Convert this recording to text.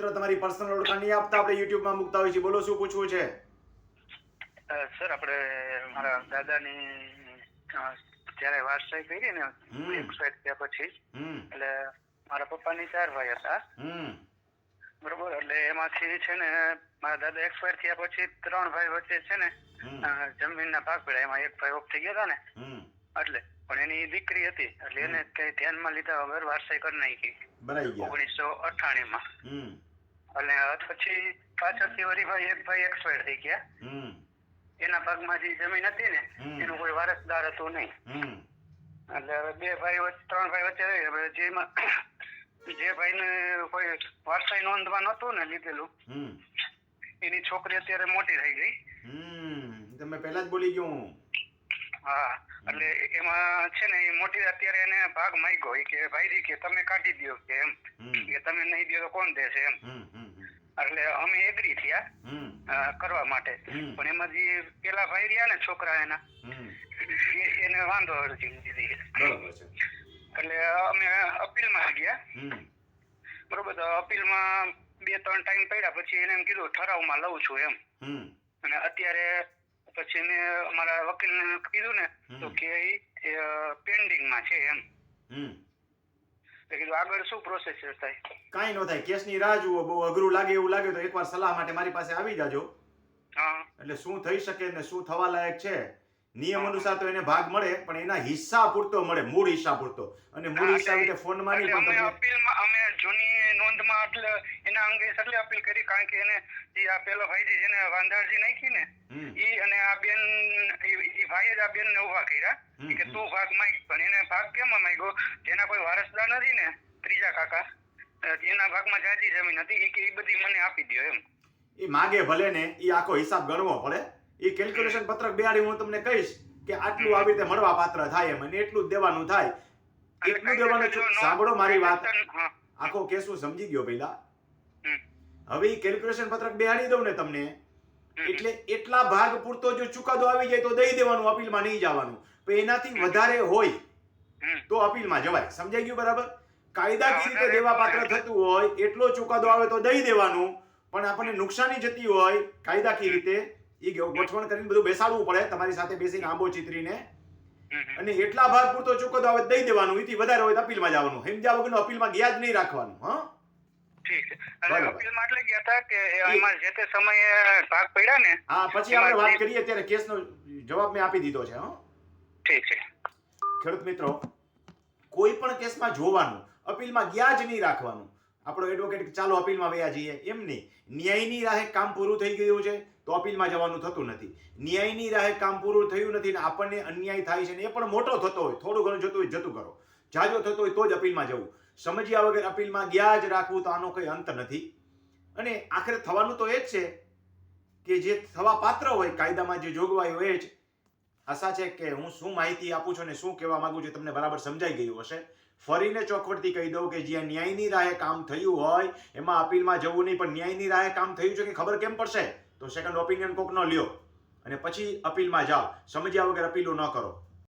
મિત્ર તમારી પર્સનલ ઓળખાણ નહીં આપતા આપણે યુટ્યુબમાં મૂકતા હોય છે બોલો શું પૂછવું છે? સર આપણે મારા દાદાની જ્યારે વારસાઈ કરી ને. એક્સપાયર થયા પછી એટલે મારા પપ્પાની ચાર ભાઈ હતા. બરોબર એટલે એમાંથી છે ને મારા દાદા એક્સપાયર થયા પછી ત્રણ ભાઈ વચ્ચે છે ને જમીન ના જમીનના ભાગ પડ્યા એમાં એક ભાઈ ઓફ થઈ ગયા હતા ને. એટલે પણ એની દીકરી હતી એટલે એને કઈ ધ્યાનમાં લીધા વગર વારસાઈ કરી નાખી. ઓગણીસો અઠાણી હમ. અને પછી પાછળથી વળી એક ભાઈ એક્સપાયર થઈ ગયા. એના ભાગમાં જે જમીન હતી ને એનું કોઈ વારસદાર હતું નહીં. એટલે બે ભાઈ ત્રણ ભાઈ વચ્ચે જેમાં જે ભાઈને કોઈ વારસાઈ નોંધવા નતું ને લીધેલું એની છોકરી અત્યારે મોટી થઈ ગઈ. તમે પહેલા જ બોલી ગયો હા. એટલે એમાં છે ને એ મોટી અત્યારે એને ભાગ માંગ્યો. કે ભાઈ કે તમે કાઢી દ્યો કે એમ. કે તમે નહીં દો તો કોણ દેશે એમ? એટલે અમે એગ્રી થયા કરવા માટે. પણ એમાં જે પેલા ભાઈ રહ્યા ને છોકરા એના એને વાંધો અરજી દીધી એટલે અમે અપીલમાં ગયા. હમ. બરોબર તો અપીલમાં બે ત્રણ ટાઈમ પડ્યા પછી એને એમ કીધું ઠરાવમાં લઉં છું એમ. અને અત્યારે પછી મેં અમારા વકીલને કીધું ને તો કે પેન્ડિંગ પેન્ડિંગમાં છે એમ. કીધું આગળ શું પ્રોસેસ થાય કાંઈ ન થાય કેસની રાહ જુઓ બહુ અઘરું લાગે એવું લાગે તો એકવાર સલાહ માટે મારી પાસે આવી જાજો. એટલે શું થઈ શકે ને શું થવા લાયક છે? નિયમ અનુસાર તો એને ભાગ મળે પણ એના હિસ્સા પૂરતો મળે મૂળ હિસ્સા પૂરતો. અને મૂળ હિસ્સા રીતે ફોનમાં નહીં પણ અમે તમે અપીલમાં અમે જૂની નોંધમાં એટલે એના અંગે એટલે અપીલ કરી કારણ કે એને જે આ પેલો ભાઈ જે જેને વાંધારજી નાખી ને ઈ અને આ બેન ઈ ભાઈએ જ આ બેન ને ઊભા કર્યા કે તું ભાગ માંગ પણ એને ભાગ કેમ માંગ્યો? જેના કોઈ વારસદાર નથી ને ત્રીજા કાકા એના ભાગમાં જાજી જમીન હતી એ કે એ બધી મને આપી દો એમ. એ માગે ભલે ને એ આખો હિસાબ ગણવો પડે. એ કેલ્ક્યુલેશન પત્રક બેહાડી હું તમને કહીશ કે આટલું આવી રીતે મળવા પાત્ર થાય એમ અને એટલું જ દેવાનું થાય. એટલું દેવાનું સાંભળો મારી વાત. આખો કેસ હું સમજી ગયો પહેલા. હવે એ કેલ્ક્યુલેશન પત્રક બેહાડી દઉં ને તમને એટલે એટલા ભાગ પૂરતો જો ચુકાદો આવી જાય તો દઈ દેવાનું અપીલમાં નહીં જવાનું. પણ એનાથી વધારે હોય. તો અપીલમાં જવાય. સમજાઈ ગયું બરાબર? કાયદાકીય રીતે દેવા પાત્ર થતું હોય એટલો ચુકાદો આવે તો દઈ દેવાનું. પણ આપણને નુકસાની જતી હોય કાયદાકીય રીતે એ ગોઠવણ કરીને બધું બેસાડવું પડે તમારી સાથે બેસીને આંબો ચિતરીને. અને એટલા ભાગ પૂરતો ચુકાદો આવે દઈ દેવાનું એથી વધારે હોય તો અપીલમાં જવાનું. હિમજા વગરનું અપીલમાં ગયા જ નહીં રાખવાનું હા? ખેડૂત મિત્રો કોઈ પણ કેસમાં જોવાનું અપીલમાં ગયા જ નહીં રાખવાનું. આપણો એડવોકેટ ચાલો અપીલમાં વયા જઈએ. એમ નહીં. ન્યાયની રાહે કામ પૂરું થઈ ગયું છે તો અપીલમાં જવાનું થતું નથી. ન્યાયની રાહે કામ પૂરું થયું નથી ને આપણને અન્યાય થાય છે ને એ પણ મોટો થતો હોય. થોડું ઘણું જતું હોય જતું કરો. જાજો થતો હોય તો જ અપીલમાં જવું. સમજ્યા વગર અપીલમાં ગયા જ રાખવું તો આનો કોઈ અંત નથી. અને આખરે થવાનું તો એ જ છે કે જે થવા પાત્ર હોય, કાયદામાં જે જોગવાઈ હોય એ જ આશા છે કે હું શું માહિતી આપું છું અને શું કહેવા માંગુ છું તમને બરાબર સમજાઈ ગયું હશે. ફરીને ચોખવટથી કહી દઉં કે જ્યાં ન્યાયની રાહે કામ થયું હોય, એમાં અપીલમાં જવું નહીં, પણ ન્યાયની રાહે કામ થયું છે કે ખબર કેમ પડશે? તો સેકન્ડ ઓપિનિયન કોકનો લ્યો. અને પછી અપીલમાં જાઓ. સમજ્યા વગર અપીલો ન કરો.